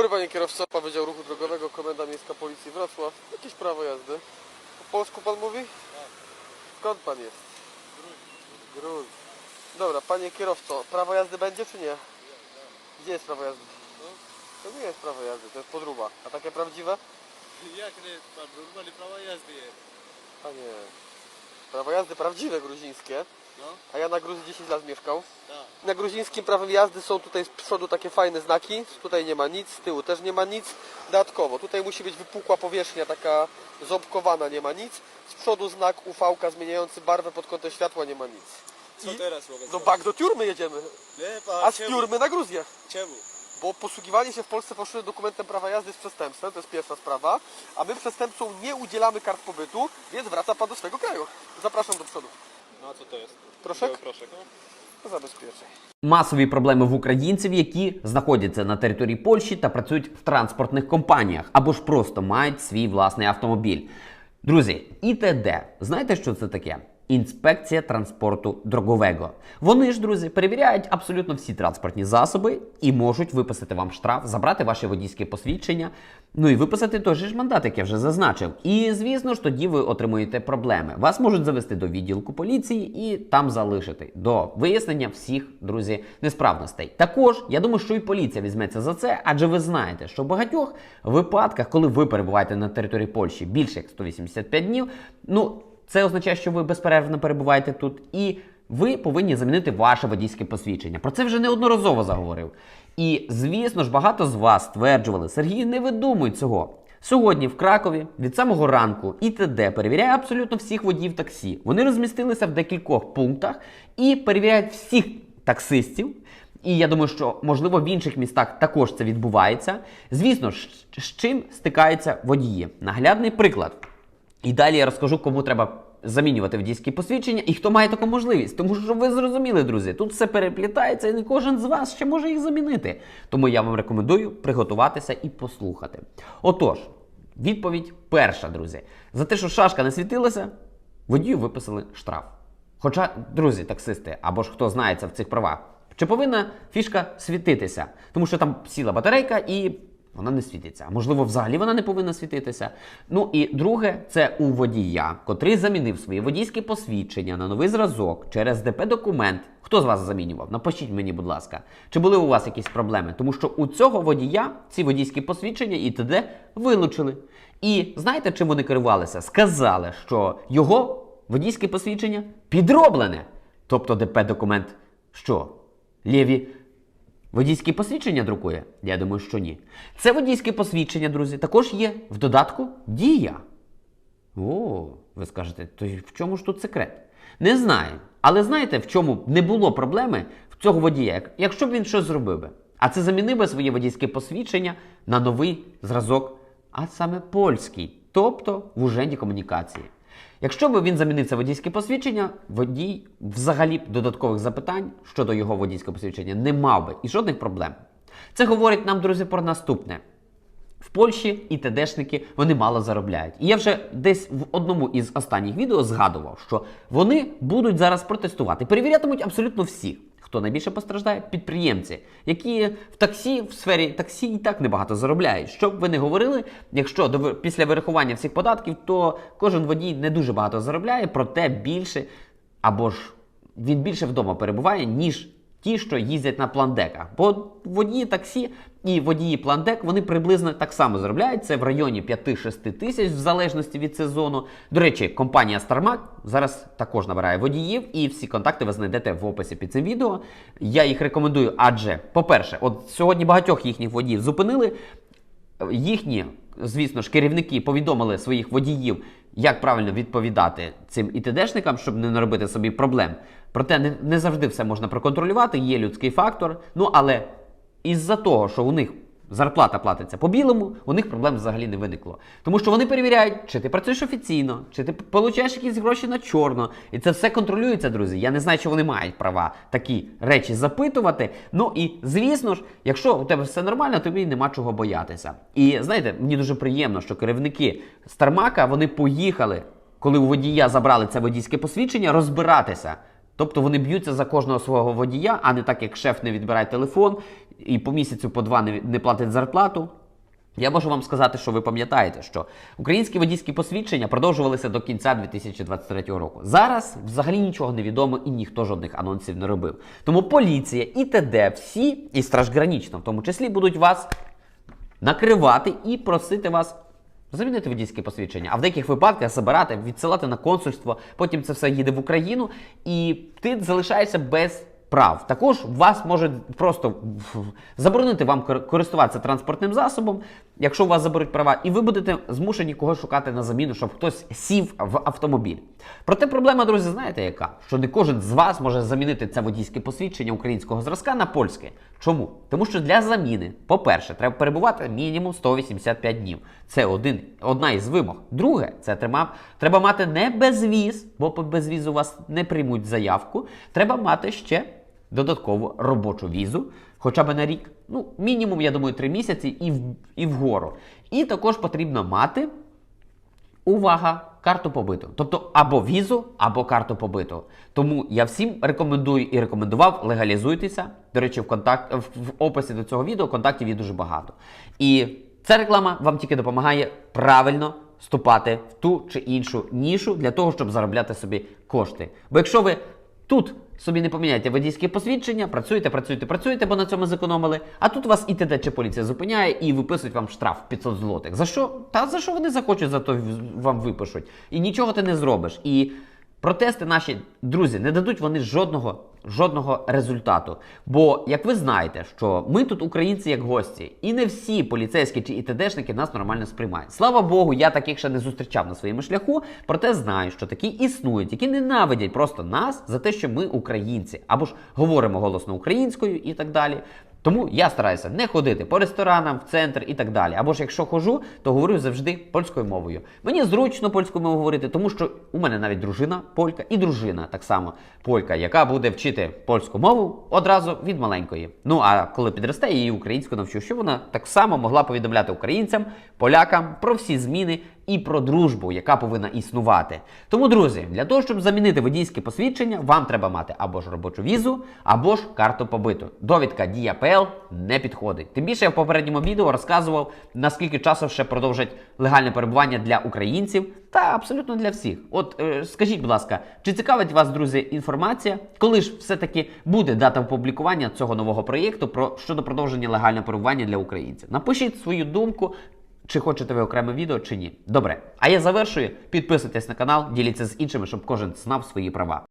Dobry panie kierowco, Pan Wydział Ruchu Drogowego, Komenda Miejska Policji Wrocław. Jakieś prawo jazdy? Po polsku pan mówi? Skąd pan jest? Gruź. Dobra, panie kierowco, prawo jazdy będzie czy nie? Gdzie jest prawo jazdy? To nie jest prawo jazdy, to jest podróba. A takie prawdziwe? Jak nie, pan normalnie prawa jazdy jest. Panie, prawo jazdy prawdziwe gruzińskie. No, A ja na Gruzji 10 lat mieszkał. tak. Na gruzińskim prawem jazdy są tutaj z przodu takie fajne znaki. Tutaj nie ma nic, z tyłu też nie ma nic. Dodatkowo, tutaj musi być wypukła powierzchnia, taka ząbkowana, nie ma nic. Z przodu znak UV zmieniający barwę pod kątem światła, nie ma nic. Co I- teraz mogę No zrobić? bak do tiurmy jedziemy, Nie, pan, a z czemu? tiurmy na Gruzję. Czemu? Bo posługiwanie się w Polsce fałszywym dokumentem prawa jazdy jest przestępstwem, to jest pierwsza sprawa. A my przestępcom nie udzielamy kart pobytu, więc wraca pan do swojego kraju. Zapraszam do przodu. No a co to jest? Proszek? Proszek, no. To. Масові проблеми в українців, які знаходяться на території Польщі та працюють в транспортних компаніях або ж просто мають свій власний автомобіль. Друзі, ІТД, знаєте, що це таке? Інспекція транспорту дрогового. Вони ж, друзі, перевіряють абсолютно всі транспортні засоби і можуть виписати вам штраф, забрати ваше водійське посвідчення, ну і виписати той же ж мандат, як я вже зазначив. І звісно ж, тоді ви отримуєте проблеми. Вас можуть завести до відділку поліції і там залишити до вияснення всіх, друзі, несправностей. Також я думаю, що і поліція візьметься за це, адже ви знаєте, що в багатьох випадках, коли ви перебуваєте на території Польщі більше як 185 днів, ну це означає, що ви безперервно перебуваєте тут, і ви повинні замінити ваше водійське посвідчення. Про це вже неодноразово заговорив. І звісно ж, багато з вас стверджували, Сергій, не видумуй цього. Сьогодні в Кракові від самого ранку ІТД перевіряє абсолютно всіх водіїв таксі. Вони розмістилися в декількох пунктах і перевіряють всіх таксистів. І я думаю, що можливо в інших містах також це відбувається. Звісно, з чим стикаються водії. Наглядний приклад. І далі я розкажу, кому треба замінювати водійські посвідчення і хто має таку можливість. Тому що ви зрозуміли, друзі, тут все переплітається, і не кожен з вас ще може їх замінити. Тому я вам рекомендую приготуватися і послухати. Отож, відповідь перша, друзі. За те, що шашка не світилася, водію виписали штраф. Хоча, друзі, таксисти, або ж хто знається в цих правах, чи повинна фішка світитися? Тому що там сіла батарейка і вона не світиться. А можливо, взагалі вона не повинна світитися. Ну і друге, це у водія, котрий замінив своє водійське посвідчення на новий зразок через ДП-документ. Хто з вас замінював? Напишіть мені, будь ласка, чи були у вас якісь проблеми? Тому що у цього водія ці водійські посвідчення і т.д. вилучили. І знаєте, чим вони керувалися? Сказали, що його водійське посвідчення підроблене. Тобто ДП-документ що? Лєві водійське посвідчення друкує? Я думаю, що ні. Це водійське посвідчення, друзі, також є в додатку Дія. О, ви скажете, то в чому ж тут секрет? Не знаю. Але знаєте, в чому не було проблеми в цього водія, якщо б він щось зробив би? А це замінив би своє водійське посвідчення на новий зразок, а саме польський, тобто в уженді комунікації. Якщо б він замінив це водійське посвідчення, водій взагалі додаткових запитань щодо його водійського посвідчення не мав би і жодних проблем. Це говорить нам, друзі, про наступне. В Польщі і ТДшники вони мало заробляють. І я вже десь в одному із останніх відео згадував, що вони будуть зараз протестувати, перевірятимуть абсолютно всіх. Хто найбільше постраждає? Підприємці, які в таксі, в сфері таксі і так небагато заробляють. Щоб ви не говорили, якщо до після вирахування всіх податків, то кожен водій не дуже багато заробляє, проте більше або ж він більше вдома перебуває, ніж ті, що їздять на пландеках. Бо водії таксі і водії пландек вони приблизно так само заробляють. Це в районі 5-6 тисяч в залежності від сезону. До речі, компанія StarMac зараз також набирає водіїв, і всі контакти ви знайдете в описі під цим відео. Я їх рекомендую, адже, по-перше, от сьогодні багатьох їхніх водіїв зупинили. Їхні, звісно ж, керівники повідомили своїх водіїв, як правильно відповідати цим ІТДшникам, щоб не наробити собі проблем. Проте не, не завжди все можна проконтролювати, є людський фактор. Ну але із-за того, що у них зарплата платиться по білому, у них проблем взагалі не виникло. Тому що вони перевіряють, чи ти працюєш офіційно, чи ти получаєш якісь гроші на чорно. І це все контролюється, друзі. Я не знаю, чи вони мають права такі речі запитувати. Ну і звісно ж, якщо у тебе все нормально, тобі нема чого боятися. І знаєте, мені дуже приємно, що керівники Стармака вони поїхали, коли у водія забрали це водійське посвідчення, розбиратися. Тобто вони б'ються за кожного свого водія, а не так, як шеф не відбирає телефон і по місяцю по два не, не платить зарплату. Я можу вам сказати, що ви пам'ятаєте, що українські водійські посвідчення продовжувалися до кінця 2023 року. Зараз взагалі нічого не відомо і ніхто жодних анонсів не робив. Тому поліція і ТД, всі, і стражгранічна в тому числі, будуть вас накривати і просити вас замінити водійське посвідчення, а в деяких випадках забирати, відсилати на консульство, потім це все їде в Україну, і ти залишаєшся без прав. Також вас можуть просто заборонити вам користуватися транспортним засобом, якщо у вас заберуть права, і ви будете змушені когось шукати на заміну, щоб хтось сів в автомобіль. Проте проблема, друзі, знаєте яка? Що не кожен з вас може замінити це водійське посвідчення українського зразка на польське. Чому? Тому що для заміни, по-перше, треба перебувати мінімум 185 днів. Це один, одна із вимог. Друге, це треба, треба мати не безвіз, бо по безвізу вас не приймуть заявку. Треба мати ще додаткову робочу візу, хоча б на рік. Ну, мінімум, я думаю, 3 місяці і, в, і вгору. І також потрібно мати Увага! Карту побиту. Тобто або візу, або карту побиту. Тому я всім рекомендую і рекомендував легалізуйтеся. До речі, в контакт в, описі до цього відео контактів є дуже багато. І ця реклама вам тільки допомагає правильно вступати в ту чи іншу нішу для того, щоб заробляти собі кошти. Бо якщо ви тут собі не поміняєте водійське посвідчення, працюєте, працюєте, працюєте, бо на цьому зекономили. А тут вас і ТД чи поліція зупиняє і виписують вам штраф 500 злотих. За що? Та за що вони захочуть, за то вам випишуть. І нічого ти не зробиш. І протести наші друзі не дадуть вони жодного. Жодного результату. Бо, як ви знаєте, що ми тут українці як гості, і не всі поліцейські чи ІТДшники нас нормально сприймають. Слава Богу, я таких ще не зустрічав на своєму шляху, проте знаю, що такі існують, які ненавидять просто нас за те, що ми українці, або ж говоримо голосно українською і так далі. Тому я стараюся не ходити по ресторанам, в центр і так далі. Або ж якщо хожу, то говорю завжди польською мовою. Мені зручно польською мовою говорити, тому що у мене навіть дружина полька і дружина так само полька, яка буде вчити польську мову одразу від маленької. Ну а коли підросте, її українську навчу, щоб вона так само могла повідомляти українцям, полякам про всі зміни і про дружбу, яка повинна існувати. Тому, друзі, для того, щоб замінити водійське посвідчення, вам треба мати або ж робочу візу, або ж карту побиту. Довідка Дія не підходить. Тим більше я в попередньому відео розказував, наскільки часу ще продовжать легальне перебування для українців та абсолютно для всіх. От е, скажіть, будь ласка, чи цікавить вас, друзі, інформація, коли ж все-таки буде дата опублікування цього нового проєкту про щодо продовження легального перебування для українців? Напишіть свою думку. Чи хочете ви окреме відео, чи ні. Добре. А я завершую. Підписуйтесь на канал, діліться з іншими, щоб кожен знав свої права.